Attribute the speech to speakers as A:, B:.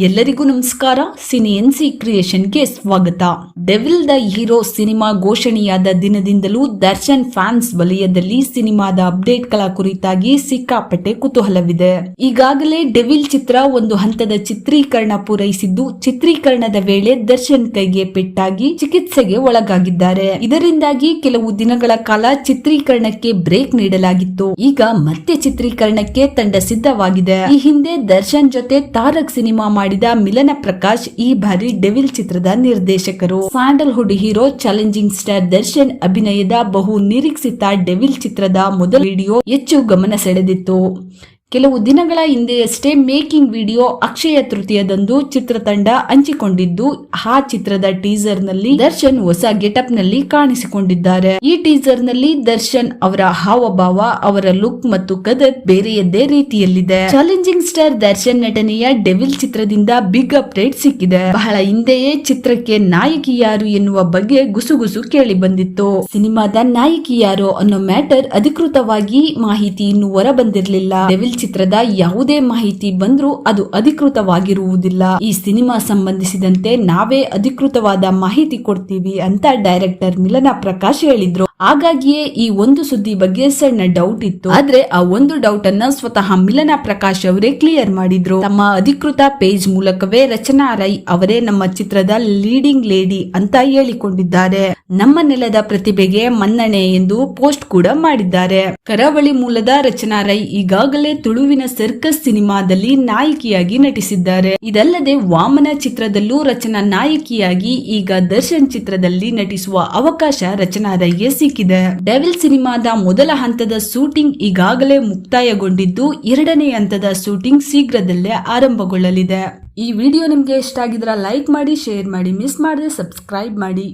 A: ಎಲ್ಲರಿಗೂ ನಮಸ್ಕಾರ. Cine NC ಕ್ರಿಯೇಷನ್ಗೆ ಸ್ವಾಗತ. ಡೆವಿಲ್ ದ ಹೀರೋ ಸಿನಿಮಾ ಘೋಷಣೆಯಾದ ದಿನದಿಂದಲೂ ದರ್ಶನ್ ಫ್ಯಾನ್ಸ್ ವಲಯದಲ್ಲಿ ಸಿನಿಮಾದ ಅಪ್ಡೇಟ್ಗಳ ಕುರಿತಾಗಿ ಸಿಕ್ಕಾಪಟ್ಟೆ ಕುತೂಹಲವಿದೆ. ಈಗಾಗಲೇ ಡೆವಿಲ್ ಚಿತ್ರ ಒಂದು ಹಂತದ ಚಿತ್ರೀಕರಣ ಪೂರೈಸಿದ್ದು, ಚಿತ್ರೀಕರಣದ ವೇಳೆ ದರ್ಶನ್ ಕೈಗೆ ಪೆಟ್ಟಾಗಿ ಚಿಕಿತ್ಸೆಗೆ ಒಳಗಾಗಿದ್ದಾರೆ. ಇದರಿಂದಾಗಿ ಕೆಲವು ದಿನಗಳ ಕಾಲ ಚಿತ್ರೀಕರಣಕ್ಕೆ ಬ್ರೇಕ್ ನೀಡಲಾಗಿತ್ತು. ಈಗ ಮತ್ತೆ ಚಿತ್ರೀಕರಣಕ್ಕೆ ತಂಡ ಸಿದ್ಧವಾಗಿದೆ. ಈ ಹಿಂದೆ ದರ್ಶನ್ ಜೊತೆ ತಾರಕ್ ಸಿನಿಮಾ ಮಾಡಿದ ಮಿಲನ ಪ್ರಕಾಶ್ ಈ ಬಾರಿ ಡೆವಿಲ್ ಚಿತ್ರದ ನಿರ್ದೇಶಕರು. Sandalwood hero, challenging star Darshan ಅಭಿನಯದ ಬಹು ನಿರೀಕ್ಷಿತ ಡೆವಿಲ್ ಚಿತ್ರದ ಮೊದಲ ವಿಡಿಯೋ ಹೆಚ್ಚು ಗಮನ ಸೆಳೆದಿತ್ತು. ಕೆಲವು ದಿನಗಳ ಹಿಂದೆಯಷ್ಟೇ ಮೇಕಿಂಗ್ ವಿಡಿಯೋ ಅಕ್ಷಯ ತೃತೀಯದಂದು ಚಿತ್ರತಂಡ ಹಂಚಿಕೊಂಡಿದ್ದು, ಆ ಚಿತ್ರದ ಟೀಸರ್ನಲ್ಲಿ ದರ್ಶನ್ ಹೊಸ ಗೆಟಪ್ನಲ್ಲಿ ಕಾಣಿಸಿಕೊಂಡಿದ್ದಾರೆ. ಈ ಟೀಸರ್ನಲ್ಲಿ ದರ್ಶನ್ ಅವರ ಹಾವಭಾವ, ಅವರ ಲುಕ್ ಮತ್ತು ಕದರ್ ಬೇರೆಯದ್ದೇ ರೀತಿಯಲ್ಲಿದೆ. ಚಾಲೆಂಜಿಂಗ್ ಸ್ಟಾರ್ ದರ್ಶನ್ ನಟನೆಯ ಡೆವಿಲ್ ಚಿತ್ರದಿಂದ ಬಿಗ್ ಅಪ್ಡೇಟ್ ಸಿಕ್ಕಿದೆ. ಬಹಳ ಹಿಂದೆಯೇ ಚಿತ್ರಕ್ಕೆ ನಾಯಕಿ ಯಾರು ಎನ್ನುವ ಬಗ್ಗೆ ಗುಸುಗುಸು ಕೇಳಿ ಬಂದಿತ್ತು. ಸಿನಿಮಾದ ನಾಯಕಿ ಯಾರು ಅನ್ನೋ ಮ್ಯಾಟರ್ ಅಧಿಕೃತವಾಗಿ ಮಾಹಿತಿ ಇನ್ನು ಹೊರ ಬಂದಿರಲಿಲ್ಲ. ಡೆವಿಲ್ ಚಿತ್ರದ ಯಾವುದೇ ಮಾಹಿತಿ ಬಂದ್ರೂ ಅದು ಅಧಿಕೃತವಾಗಿರುವುದಿಲ್ಲ. ಈ ಸಿನಿಮಾ ಸಂಬಂಧಿಸಿದಂತೆ ನಾವೇ ಅಧಿಕೃತವಾದ ಮಾಹಿತಿ ಕೊಡ್ತೀವಿ ಅಂತ ಡೈರೆಕ್ಟರ್ ಮಿಲನ ಪ್ರಕಾಶ್ ಹೇಳಿದ್ರು. ಹಾಗಾಗಿಯೇ ಈ ಒಂದು ಸುದ್ದಿ ಬಗ್ಗೆ ಸಣ್ಣ ಡೌಟ್ ಇತ್ತು. ಆದ್ರೆ ಆ ಒಂದು ಡೌಟ್ ಅನ್ನ ಸ್ವತಃ ಮಿಲನ ಪ್ರಕಾಶ್ ಅವರೇ ಕ್ಲಿಯರ್ ಮಾಡಿದ್ರು. ತಮ್ಮ ಅಧಿಕೃತ ಪೇಜ್ ಮೂಲಕವೇ ರಚನಾ ರೈ ಅವರೇ ನಮ್ಮ ಚಿತ್ರದ ಲೀಡಿಂಗ್ ಲೇಡಿ ಅಂತ ಹೇಳಿಕೊಂಡಿದ್ದಾರೆ. ನಮ್ಮ ನೆಲದ ಪ್ರತಿಭೆಗೆ ಮನ್ನಣೆ ಎಂದು ಪೋಸ್ಟ್ ಕೂಡ ಮಾಡಿದ್ದಾರೆ. ಕರಾವಳಿ ಮೂಲದ ರಚನಾ ರೈ ಈಗಾಗಲೇ ತುಳುವಿನ ಸರ್ಕಸ್ ಸಿನಿಮಾದಲ್ಲಿ ನಾಯಕಿಯಾಗಿ ನಟಿಸಿದ್ದಾರೆ. ಇದಲ್ಲದೆ ವಾಮನ ಚಿತ್ರದಲ್ಲೂ ರಚನಾ ನಾಯಕಿಯಾಗಿ ಈಗ ದರ್ಶನ್ ಚಿತ್ರದಲ್ಲಿ ನಟಿಸುವ ಅವಕಾಶ ರಚನಾ ರೈಗೆ ಸಿಕ್ಕಿದೆ. ಡೆವಿಲ್ ಸಿನಿಮಾದ ಮೊದಲ ಹಂತದ ಶೂಟಿಂಗ್ ಈಗಾಗಲೇ ಮುಕ್ತಾಯಗೊಂಡಿದ್ದು ಎರಡನೇ ಹಂತದ ಶೂಟಿಂಗ್ ಶೀಘ್ರದಲ್ಲೇ ಆರಂಭಗೊಳ್ಳಲಿದೆ. ಈ ವಿಡಿಯೋ ನಿಮ್ಗೆ ಇಷ್ಟ ಆಗಿದ್ರೆ ಲೈಕ್ ಮಾಡಿ, ಶೇರ್ ಮಾಡಿ, ಮಿಸ್ ಮಾಡದೆ ಸಬ್ಸ್ಕ್ರೈಬ್ ಮಾಡಿ.